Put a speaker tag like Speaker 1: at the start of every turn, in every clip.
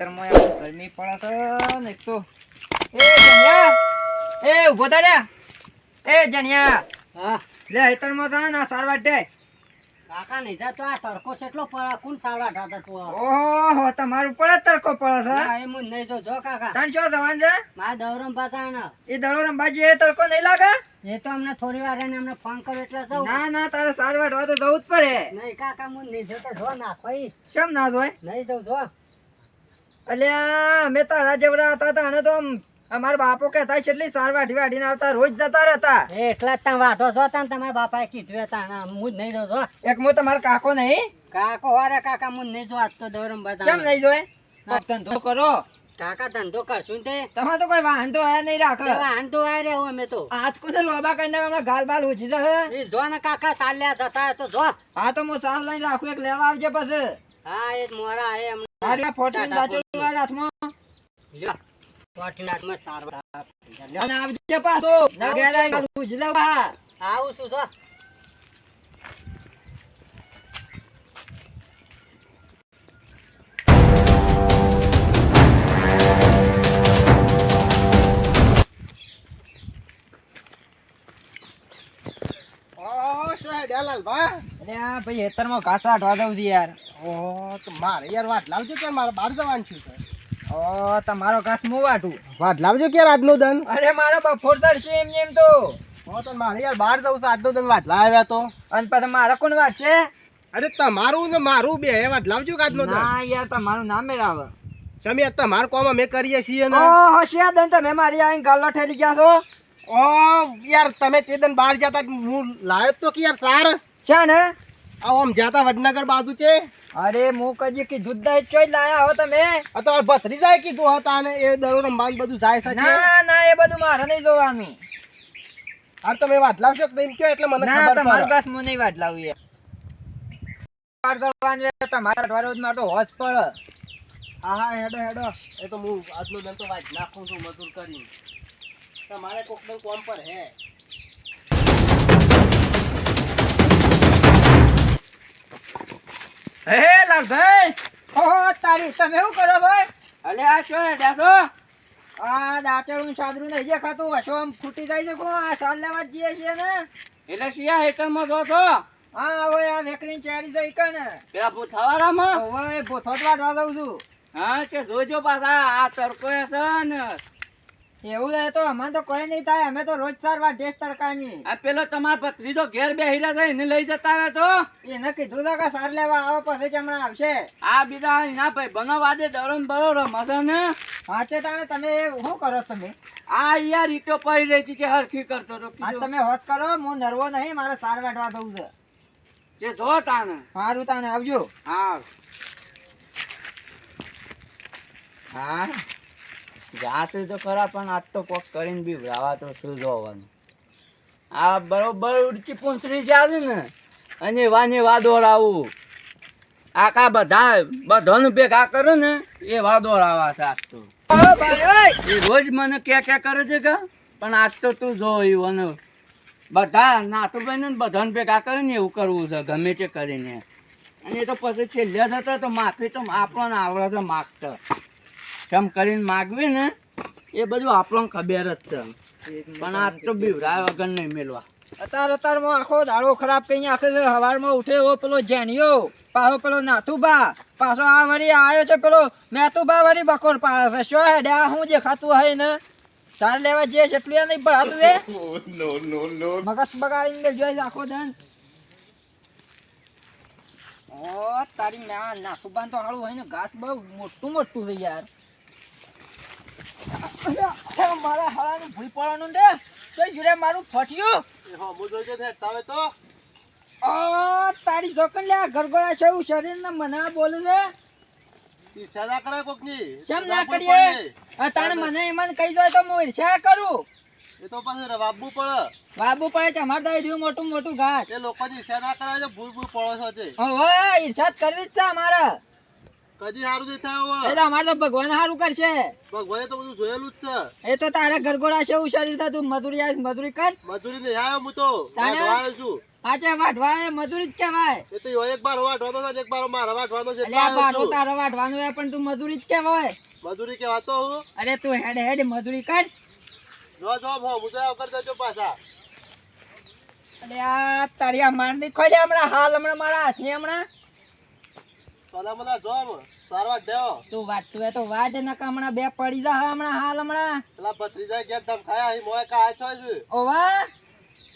Speaker 1: ખેતરમાં ગરમી પડે ને તો. એ જણિયા એ ઊભો થા એ જણિયા.
Speaker 2: હા.
Speaker 1: લે ખેતરમાં થા ના સારવાર વાટે
Speaker 2: કાકા નહીં તો આ તડકો કેટલો પડે કોણ સારવાર ઠાતા તું
Speaker 1: ઓહો તમારું જ તડકો પડે છે.
Speaker 2: ના, એમ જ નહીં જો જો કાકા.
Speaker 1: તણ શું થવાનું છે
Speaker 2: મારા દવરમ પાતા ને.
Speaker 1: એ રંબાજી એ તડકો નહીં લાગે?
Speaker 2: એ તો અમને થોડી વાર એને અમને ફોન કર્યો એટલે જવું.
Speaker 1: ના ના તારે સારવાર વાટવા તો જવું જ પડે.
Speaker 2: નહીં કાકા મુ નહીં તો જો નાખો ઈ.
Speaker 1: કેમ ના જોય?
Speaker 2: નહીં જવું જો.
Speaker 1: અલ્યા અમે તારા જેવડા હતા તા અને તો અમાર બાપો કહેતા કેટલી સાર વાઢી વાઢીને આવતા રોજ જતા રહેતા.
Speaker 2: એટલા જ તમે વાઢો છો તાન તમારા બાપાએ કીધું હતા હું જ નહીં જોતો
Speaker 1: એક મો તમારો કાકો નહીં.
Speaker 2: કાકો વારે કાકા હું નહીં જોવા તો
Speaker 1: દોરમ
Speaker 2: બધા કેમ
Speaker 1: નહીં જોય ધંધો કરો.
Speaker 2: કાકા ધંધો કરશું તે.
Speaker 1: તમે તો કોઈ વાહન તો હે નહીં રાખો.
Speaker 2: વાંધો આય રહ્યો અમે તો.
Speaker 1: આજ કુદર લોબા કરીને હમણાં ગાલ બાલ ઉજી જશે.
Speaker 2: જો ને કાકા સાલ્યા જતા તો જો.
Speaker 1: હા તો હું સાલ લઈને રાખું એક લેવા આવજે પછી.
Speaker 2: હા એ મોરા મોરા એ એમને
Speaker 1: મારી આ ફોટો.
Speaker 2: ટાટા
Speaker 1: હાથમાં?
Speaker 2: સારવાર
Speaker 1: આવજે પાછો. ના ઘેર આવીને ગાલ ઓછી લે બા.
Speaker 2: આવું છું? જો
Speaker 3: દયાલાલભા?
Speaker 1: ભાઈ હેતરમાં ઘાસ આટવા દઉં છું યાર.
Speaker 3: ઓહો, તો મારે યાર વાત લાવજો કે મારે બહાર જવાનું છે.
Speaker 1: ઓ તમારો ઘાસ હું વાટું?
Speaker 3: વાત લાવજો કે આજનો દન.
Speaker 1: અરે મારો બફોર તરશે એમ એમ તો.
Speaker 3: હો તો મારે યાર બહાર જવું છે આજનો દન વાત લાવ્યા તો.
Speaker 1: અને પછી મારા કોણ છે?
Speaker 3: અરે તમારું ને મારું બે વાત લાવજો કે આજનો દન.
Speaker 1: ના યાર તમારું નામ મેળાવે.
Speaker 3: તમે યાર તમારું કોમ અમે કરીએ છીએ ને.
Speaker 1: ઓ હોશિયાર દન તમે મારી આઈને ગાલ્લો ઠેલી ગયા છો?
Speaker 3: ઓ યાર તમે તે દન બહાર જતા હું લાવ્યો તો કે યાર સાર?
Speaker 1: છે ને
Speaker 3: આમ જાતા વડનગર બાજુ છે.
Speaker 1: અરે હું કજી કીધું જુદ્દા ચોઈ લાયા હો તમે.
Speaker 3: આ ભત્રી જાય કીધું હતા ને એ દરો રમવાનું બધું જાય સાચે
Speaker 1: ના ના એ બધું મારે નહીં જોવાનું.
Speaker 3: હાર તમે વાત લાવશો કે નહીં કયો એટલે મને
Speaker 1: ના
Speaker 3: ખબર
Speaker 1: તમારું
Speaker 3: પડે.
Speaker 1: ઘાસ હું નહીં વાટ લાવું તમારા અઠવાડિયું મારે તો હોશ પડે.
Speaker 3: હા હા હેડો હેડો. એ તો હું આજનો દન તો વાત નાખું છું મજૂર કરીને. તમારે કોક કોમ પર હે.
Speaker 1: હે લાલભાઈ! ઓહો તારી તમે શું કરો ભાઈ? અલે આ શું હે દેખો આ દાચડું સાદરું નહીં જે ખાતું હશો આમ ખૂટી જાય છે કો આ સાલ લેવા જઈએ છીએ ને?
Speaker 4: એટલે શિયા હેકરમાં જો છો?
Speaker 1: હા હવે આ વેકરી ચારી જઈ કને
Speaker 4: પેલા ભૂથાવાળામાં?
Speaker 1: હવે ભોથો જ વાટવા દઉં છું.
Speaker 4: હા કે જોજો પાછા આ તરકો હશે ને.
Speaker 1: એવું રહે તો અમારે તો કોઈ નહીં થાય. અમે તો રોજ સારવાર ટેસ્ટ તડકાની.
Speaker 4: આ પેલો તમારો ત્રીજો ઘેર બે હીરા થાય એને લઈ જતા આવે તો?
Speaker 1: એને કીધું તો કે સાર લેવા આવો પછી જ હમણાં આવશે.
Speaker 4: આ બીજા ના ભાઈ બનાવવા દે દરમ બરોબર મજા ને
Speaker 1: હાચે તાણે તમે શું કરો તમે?
Speaker 4: આ યાર ઈટો પડી રહી છે કે હરખી કરતો તો
Speaker 1: આ તમે હોશ કરો હું નરવો નહીં મારે સાર વાટવા દઉં છે.
Speaker 4: જે જો તાને
Speaker 1: સારું તાને આવજો.
Speaker 4: હા. હા. જાશે તો ખરા પણ આજ તો કોક કરીને બી રાવા તો શું જોવાનું. આ બરોબર ઉડચી પૂંછડી ચાલે ને. અને wane વાદોળ આવું આખા બધા બધાનું ભેગા કરે ને એ વાદોળ આવા છે આજ તો. એ રોજ મને ક્યાં ક્યાં કરે છે કે પણ આજ તો તું જો એવું અને બધા બને ને બધાને ભેગા કરે ને એવું કરવું છે ગમે તે કરીને. અને એ તો પછી છેલ્લે જતા તો માફી તો આપણને આવડે છે માગતા. જેમ કરીને માગવી ને એ બધું આપણને ખબર જ છે. પણ આ તો બીવરાય વગર નહીં મેળવા
Speaker 1: અતાર અત્યારમાં આખો દાડો ખરાબ કઈ આખે હવારમાં ઉઠે એવો પેલો જેનિયો પાછો પેલો નાથુબા પાછો આ વળી આવ્યો છે પેલો મેતુબા વળી બકોર પાડે છે. શું હેડે આ શું દેખાતું હોય ને? તાર લેવા જે જેટલું નહીં ભરાતું એ? મગસ બગાડીને જોઈ આખો દન. ઓ તારી મેં નાથુબા તો હાળું હોય ને ઘાસ બહુ મોટું મોટું છે યાર. મારા હાળાનું ભૂલ પડવાનું ને? તો જોડે મારું ફટ્યું.
Speaker 3: એ હો, હું જોઈજો તો હેઠતા હોય તો.
Speaker 1: આ તારી જોકન લે ગરગોળા છે એવું શરીર ને મને ને?
Speaker 3: ઈર્ષ્યા કરે કોકની.
Speaker 1: કેમ ના કરીએ? આ તાણે મને એમાં કહી દો તો હું કરું.
Speaker 3: એ તો પછી વાબુ પડે.
Speaker 1: વાબુ પડે છે અમારે તો રહ્યું મોટું મોટું ઘાસ.
Speaker 3: એ લોકો ના છે ભૂલ ભૂલ પડો છે
Speaker 1: હવે ઈર્ષા કરવી જ છે અમારે.
Speaker 3: કદી સારું નહીં થાય
Speaker 1: એટલે અમારે તો ભગવાન સારું કરશે.
Speaker 3: ભગવાને તો બધું જોયેલું જ છે.
Speaker 1: એ તો તારા ગરગોડા છે એવું શરીર તું મજૂરી આવીશ મજૂરી કર.
Speaker 3: મજૂરી નહીં આવ્યો હું તો. આવ્યો છું.
Speaker 1: આજે વાઢવા મજૂરી જ કહેવાય.
Speaker 3: એ તો એક બાર વાઢવાનો છે એક બાર મારા વાઢવાનો છે
Speaker 1: એટલે
Speaker 3: એટલે
Speaker 1: આ
Speaker 3: આવ્યો
Speaker 1: બારો તારો વાઢવાનું હોય પણ તું મજૂરી જ કહેવાય.
Speaker 3: મજૂરી કહેવાતો હું.
Speaker 1: અરે તું હેડ હેડ મજૂરી કર.
Speaker 3: જો જો ભો હું તો આવ દેજો પાછા.
Speaker 1: અરે આ તળિયા માર ખોલી હમણાં હાલ હમણાં મારા હાથની હમણાં.
Speaker 3: સોના મને જો આમ, સારવાર દેવો.
Speaker 1: તું વાટતું હોય તો વાટ નકા હમણાં બે પડી જા હમણાં હાલ હમણાં.
Speaker 3: પેલા ભત્રીજા ઘેર મોય
Speaker 1: ઓવા.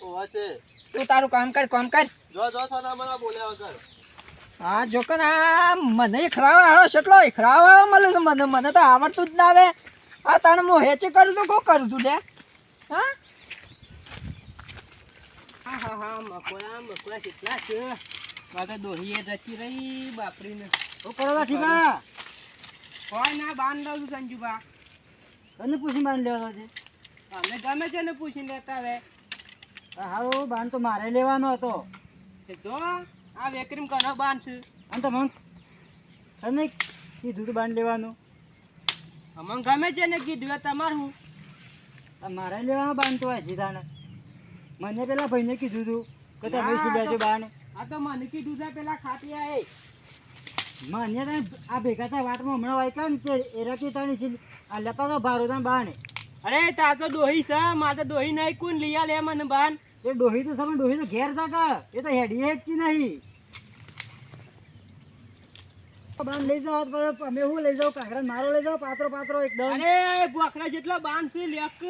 Speaker 3: ઓવા છે.
Speaker 1: તું તારું કામ કર કામ કર.
Speaker 3: જો જો સોના મને બોલ્યા વગર.
Speaker 1: હા જો કે આ મને ખરાબ હારો છેટલો ખરાબ હારો મળે મને મને તો આવડતું જ ના આવે. આ તાણ હું હેચે કરું તો કો કરું તું લે? હા?
Speaker 2: હા હા હા મકોડા મકોડા કેટલા છે? મારે દોહીએ રચી રહી બાપરીને.
Speaker 1: ઓ કરવા ઠીકા
Speaker 2: કોઈ ના બાંધ દઉં છું સંજુબા.
Speaker 1: તને પૂછી માન લેવાનો છે?
Speaker 2: અમે ગમે છે ને પૂછી લેતા હવે
Speaker 1: હારો બાન તો મારે લેવાનો હતો.
Speaker 2: જો આ વેકરીમ કનો બાંધ છે.
Speaker 1: અને તો મગ તને કીધું તું બાન લેવાનું.
Speaker 2: અમને ગમે છે ને કીધું તમારું. હું
Speaker 1: મારે લેવાનો બાંધતો હોય સીધાને મને પેલા ભાઈને કીધું તું કે તમે શું લેજો બાન
Speaker 2: આ તો મને કીધું છે પેલા ખાતી આય.
Speaker 1: મને તને આ ભેગા થાય વાટમાં હમણાં વાંચ્યા ને કે તને છે આ લેતા તો બારો તને બાને
Speaker 2: અરે તા તો દોહી છે મારે તો દોહી નહીં કોણ લઈ લે મને બાન
Speaker 1: એ ડોહી તો સમ ડોહી તો ઘેર જાકા એ તો હેડી હેકતી નહીં. બાન લઈ જાઓ તો અમે હું લઈ જાઉં કાંકરા મારો લઈ જાઓ પાત્રો પાત્રો એકદમ
Speaker 2: અરે બોખરા જેટલો બાંધ છે લેક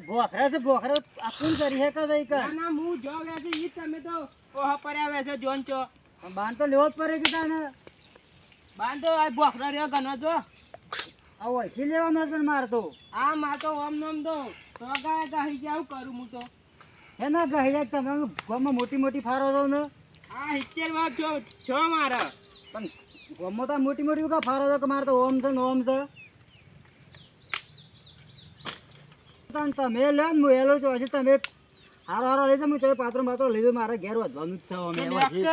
Speaker 1: ભોખરા છે ભોખરા આ કોણ કરી હે કે દઈ
Speaker 2: ના ના હું જો છે ઈ તમે તો ઓહા પર્યા છે જોન છો.
Speaker 1: બાન તો લેવો જ પડે કે તાને
Speaker 2: બાંધો આ બોખરા રહ્યો ગનો જો.
Speaker 1: આ વૈથી લેવાનો પણ મારતો
Speaker 2: આ માં તો ઓમ નોમ દો તો ગાય ગાહી જાવ કરું હું તો.
Speaker 1: હે ના ગઈ તમે ગામમાં મોટી મોટી ફારો દો ને.
Speaker 2: આ હિચેર વાત જો છો મારા.
Speaker 1: પણ ગામમાં તો મોટી મોટી કા ફારો દો કે મારે તો ઓમ છે ઓમ છે તાન તમે લે ને હું એલો છું હજી તમે હારો હારો લઈ જાઓ તમે પાત્ર પાત્ર લઈ જાઉં મારે ઘેર વધવાનું જ છે અમે
Speaker 2: તો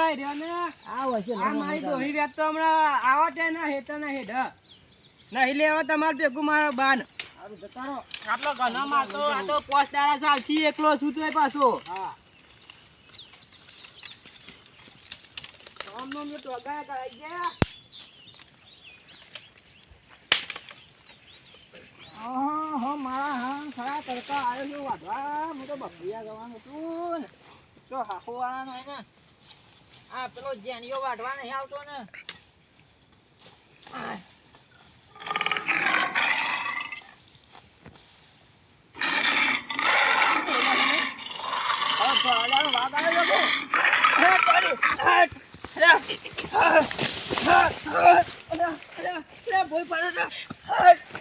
Speaker 1: આ
Speaker 2: મારી દોહી તો હમણાં આવા તે ના હેતા ના હેડ. નહીં લેવા તમારે ભેગું મારો બાન. આટલો ઘણો મારતો આ તો પોસ્ટ દાડા એકલો છું તોય પાછો.
Speaker 1: હા.
Speaker 2: નોમ ગયા.
Speaker 1: હા હા મારા હા ખરા તડકા આવ્યો છે વાઢવા હું તો બકરિયા જવાનું હતું ને. તો હાખો વાળાનો હોય ને આ પેલો જેનિયો વાઢવા નહીં આવતો ને. આ. હવે ભરાડાનો વાઘ આવ્યો છે. હે, તારી. હટ. અરે, હટ. હટ. અરે, અરે, અરે, ભોય પડે છે. હટ.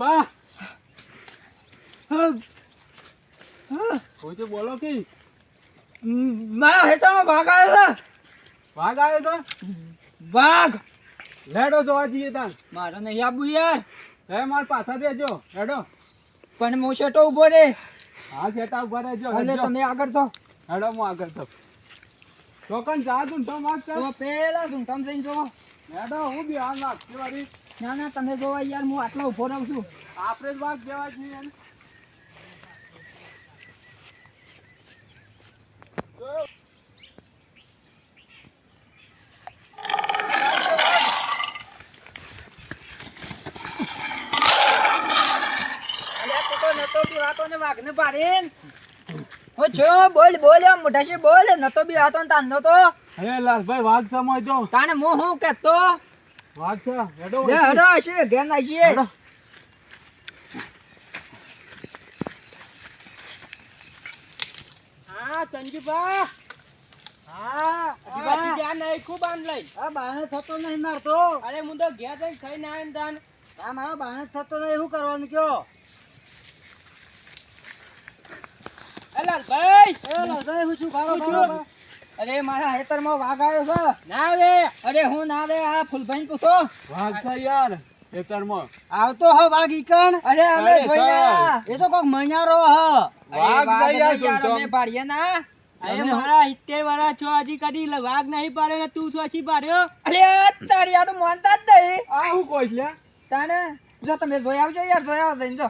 Speaker 4: પૂછ્યું લાલબા પૂછ્યું બોલો કે.
Speaker 1: મારા હેઠળમાં વાઘ આવ્યો છે.
Speaker 4: વાઘ આવ્યો તો?
Speaker 1: વાઘ
Speaker 4: લેડો જોવા જઈએ તાન
Speaker 1: મારે નહીં આબુ યાર.
Speaker 4: હે માર પાછા રહેજો હેડો
Speaker 1: પણ હું શેટો ઊભો રે.
Speaker 4: હા શેટા ઊભા રહેજો
Speaker 1: અને. તમે આગળ તો.
Speaker 4: હેડો હું આગળ તો. ચોકન જા તું તો માગ
Speaker 1: તો પેલા ઝૂંટામ જઈને જોવો
Speaker 4: હેડો હું બી હાલ નાખતી વાળી.
Speaker 1: ના ના તમે જોવા યાર હું આટલા ઊભો રહું છું.
Speaker 4: આપણે જ વાઘ જેવા જ નહીં એને.
Speaker 1: તું તો નતો બી વાતો ને વાઘને પાડીન. હું છો બોલ બોલ એમ મોઢાશી બોલ. નતો બી વાતો ને તાંધો તો.
Speaker 4: હે લાલભાઈ વાઘ સમજો
Speaker 1: તાણે હું હું કહેતો?
Speaker 4: છે? હેડો
Speaker 1: હડો હશે ઘેર નાખીએ
Speaker 4: હેડો.
Speaker 2: હા સંજુભા.
Speaker 1: હા
Speaker 2: જીવાજી જ્યાં નહીં ખૂબ લઈ.
Speaker 1: આ બાણે થતો નહીં મારતો
Speaker 2: અરે હું તો ઘેર જઈને ખાઈને આવીને તાન.
Speaker 1: આ મારો બાણે થતો નહીં શું કરવાનું કયો?
Speaker 2: એ લાલભાઈ.
Speaker 1: એ લાલભાઈ હું છું. અરે મારા હેતરમાં વાઘ આવ્યો છે.
Speaker 2: ના આવે.
Speaker 1: અરે હું ના રે આ ફૂલભાઈ પૂછો.
Speaker 4: વાઘ છે યાર
Speaker 3: ખેતરમાં.
Speaker 1: આવતો હ વાઘ ઈકણ. અરે અમે. ગયા. એ તો કોક મણિયારો હ.
Speaker 3: વાઘ જાય યાર
Speaker 1: અમે પાડીએ ના.
Speaker 2: અરે મારા સિત્તેર વાળા છો હજી કદી વાઘ નહીં પાડ્યો ને તું છો છી પાડ્યો
Speaker 1: અરે તારી આ તો માનતા જ નહીં.
Speaker 3: આ હું કોઈ છે
Speaker 1: તાને જો તમે જોઈ આવજો યાર જોઈ આવજો જો.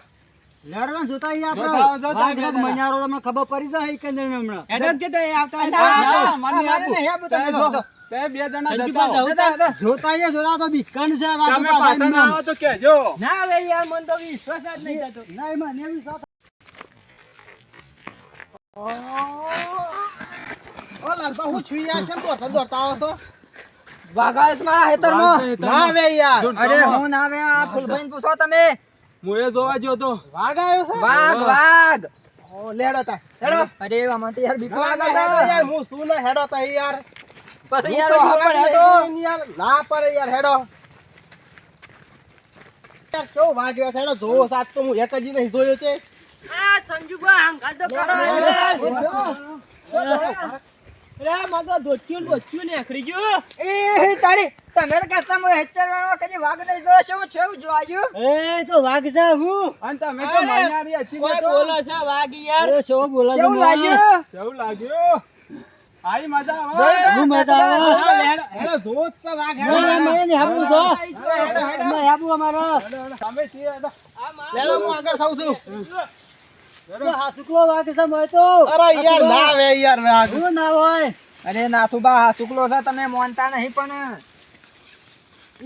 Speaker 1: લડવા જોતા
Speaker 3: આપણે.
Speaker 1: મણિયારો તમને ખબર પડી જાય કે હમણાં.
Speaker 2: એડક આવતા
Speaker 1: ના,
Speaker 2: હતા.
Speaker 1: ના,
Speaker 3: મને
Speaker 1: અમારે
Speaker 3: આપો.
Speaker 1: નહીં આપું તમે
Speaker 3: તે
Speaker 1: જો,
Speaker 3: જો.
Speaker 1: જો.
Speaker 3: તે બે જણા જતા
Speaker 1: જોતા એ જોતા તો બીકણ છે
Speaker 3: તમે
Speaker 1: પાછા
Speaker 3: પાછા ના આવો તો કહેજો.
Speaker 2: ના યાર મને તો વિશ્વાસ જ નહીં થતો.
Speaker 1: નહીં મને વિશ્વાસ
Speaker 3: ઓ લાલપા હું છું યાર કેમ દોડતા દોડતા આવો છો?
Speaker 1: વાઘાસ મારા હેતરમાં
Speaker 3: ના યાર
Speaker 1: અરે હું ના આ ફૂલભાઈ પૂછો તમે.
Speaker 3: હું એ જોવા ગયો તો. વાઘ આવ્યો છે?
Speaker 1: વાઘ વાઘ.
Speaker 3: ઓ લેડો તા. હેડો.
Speaker 1: અરે આમાં તો યાર બીક લાગે
Speaker 3: હેડો. યાર. હું શું ને હેડો તા યાર.
Speaker 1: પછી યાર
Speaker 3: તો નહીં યાર ના પર યાર હેડો. યાર કેવો વાગ્યો છે? હેડો જોવો સાત તો હું એક જ નહીં જોયો છે.
Speaker 2: આ સંજુબા હંગાત તો કરો અરે ધોત્યું બોત્યું ને આખરી ગયું.
Speaker 1: એ તારી તમે તો કહેતા હું હેચર વાળો કદી વાઘ નહીં જોયો છે હું છું એ તો વાઘ છે હું.
Speaker 3: અને તમે તો મહિનારી હતી
Speaker 2: કોઈ બોલો છે વાઘ યાર?
Speaker 1: અરે શું બોલો કેવું લાગ્યું?
Speaker 3: કેવું લાગ્યું? આઈ મજા આવે?
Speaker 1: હું મજા આવે.
Speaker 3: હેડો હેડો જોવો જ વાઘ હેડો.
Speaker 1: મને મને નહીં આપવું છો
Speaker 3: હેડો, હેડો.
Speaker 1: અમારો.
Speaker 3: તમે છીએ
Speaker 2: આ માર.
Speaker 3: હું આગળ થાઉં છું. અરે યાર ના આવે યાર વાઘ
Speaker 1: શું અરે છે તમે માનતા નહીં પણ.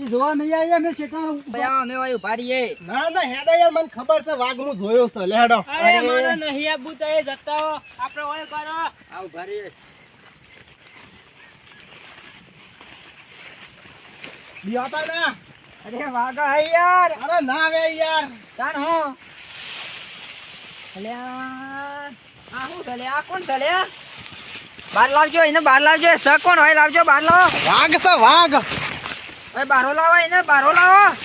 Speaker 1: જોવા નહીં આવી અમે શેઠા. અમે હોય ઊભા
Speaker 3: ના ના હેડો યાર મને ખબર છે વાઘ હું જોયો છે લે
Speaker 2: અરે મારે નહીં આપવું તો એ જતા. આપણે ઓય કરો
Speaker 1: આ ઊભા રહીએ
Speaker 3: ના
Speaker 1: અરે વાઘ હે યાર.
Speaker 3: અરે ના આવે યાર.
Speaker 1: તાન હો. લે? લાવજો એને બાર લાવજો સ કોણ હોય લાવજો બાર લાવો.
Speaker 3: વાઘ છે વાઘ.
Speaker 1: ઓય બારો લાવો એને બારો લાવો.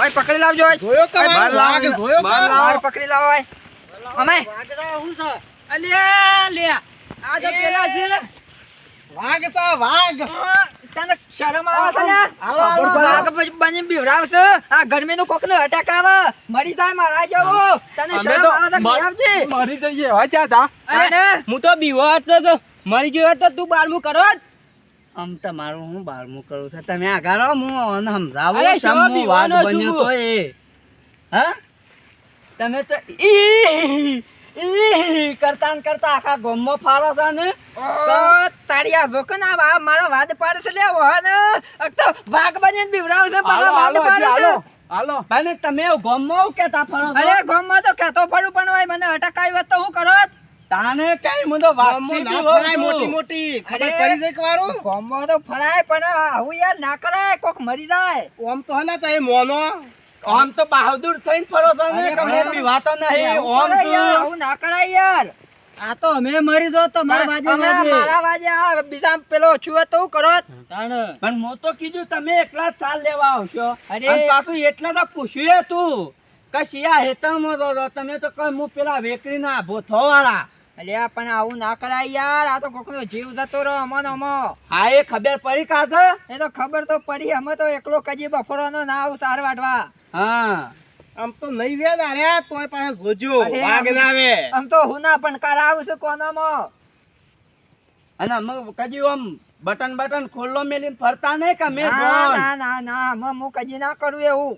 Speaker 1: ઓય પકડી લાવજો
Speaker 3: જોયો કે
Speaker 1: ઓય,
Speaker 3: વાઘ? વાઘ જોયો કે?
Speaker 1: બહાર પકડી લાવો ઓય. અમે?
Speaker 2: અલ્યા લે આ તો પેલા છે
Speaker 3: વાઘ વાઘ.
Speaker 1: તને શરમ આવે છે ને?
Speaker 3: હાલો, હાલો,
Speaker 1: પછી બની બીવડાવશે આ ગરમીનું કોકને અટેક આવે. મરી જાય મારા જેવો. તને શરમ આવે છે
Speaker 3: મરી જઈએ હોય ચા
Speaker 1: અરે
Speaker 2: હું? તો બીવો હતો મરી ગયો તો તું બારમું કરો.
Speaker 4: આમ તમારું હું બારમું કરું છું. તમે આગળ હું આને સમજાવું? બન્યો તો એ. હા? તમે તો ઈ. કરતા ને કરતા આખા ગોમો ફાળો છે ને?
Speaker 1: તાળિયા જોકે ના આ મારો વાદ પાડે છે લે વાહન તો વાઘ બનીને બીવડાવશે પાછા વાદ પાડે છે.
Speaker 3: હાલો
Speaker 4: અને તમે ગોમો કેતા ફરો
Speaker 1: અરે ગોમો તો કેતો ફરું પણ હોય મને અટકાવ્યો તો હું કરો
Speaker 4: તાને કઈ હું વાતચીત
Speaker 3: ફરાય મોટી મોટી ખબર પડી જાય કે
Speaker 1: ગોમો તો ફરાય પણ આવું યાર ના કરાય કોક મરી જાય.
Speaker 3: ઓમ તો હના તો એ મોનો.
Speaker 4: આમ તો બહાદુર થઈને ફરો છો ને હું બીવાતો નહીં છું.
Speaker 1: આવું ના કરાય યાર. આ તો અમે મરી જો તો મારા બાજુ મારા બાજુ આ બીજા પેલો છું તો હું કરો.
Speaker 4: પણ હું તો કીધું તમે એકલા જ સાલ લેવા આવશો.
Speaker 1: અરે.
Speaker 4: પાછું એટલા તો પૂછ્યું તું કશિયા શિયા હેતરમાં રહો. તમે તો કઈ હું પેલા વેકરીના ભોથો વાળા
Speaker 1: અલ્યા પણ આવું ના કરાય યાર. આ તો કોકનો જીવ જતો રહો અમો ને અમો
Speaker 4: હા એ ખબર પડી કાશે
Speaker 1: એ તો ખબર તો પડી. અમે તો એકલો કજી બફોરનો ના આવું સાર વાટવા
Speaker 4: હા.
Speaker 3: આમ તો નહીં વેદ અરે તોય પાસે જોજો વાગ ના આવે.
Speaker 1: આમ તો હું ના પણ કરાવું છું કોનામાં?
Speaker 4: અને અમે કદી આમ બટન બટન ખુલ્લો મેલી ફરતા નહીં કે મેં
Speaker 1: ના ના ના અમે હું કજી ના કરું એવું.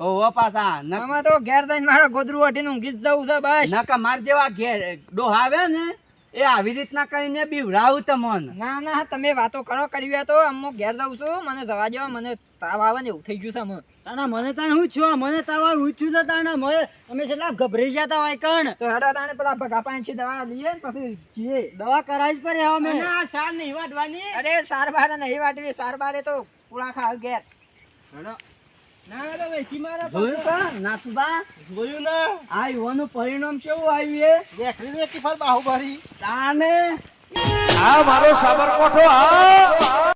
Speaker 4: ઓહો પાછા ન
Speaker 1: અમે તો ઘેર જઈને મારા ગોદરું વાટીને ઊંઘી જ જવું છે બસ.
Speaker 4: નકા માર જેવા ઘેર ડોહ આવે ને એ આવી રીતના કરીને બીવડાવું તમને.
Speaker 1: ના ના તમે વાતો કરો કરી તો. અમુક ઘેર જાઉં છું મને જવા દેવા મને તાવ આવે ને એવું થઈ ગયું છે અમે તાણા મને તાણ હું છું? મને તાવ આવે હું છું તાણા મને અમે છેલ્લા ગભરાઈ જતા હોય કણ. તો હેડો તાણે પેલા ભગા પાંચી દવા લઈએ ને પછી જીએ દવા કરાવી જ પડે હવે અમે.
Speaker 2: ના સાર નહીં વાટવાની.
Speaker 1: અરે સાર બારે નહીં વાટવી સાર બારે તો પૂળા ખાવ ઘેર.
Speaker 2: ના
Speaker 4: પરિણામ કેવું આવ્યું
Speaker 3: બાહુબલી.
Speaker 4: તાને?
Speaker 5: આ મારો સાબરકોઠો આ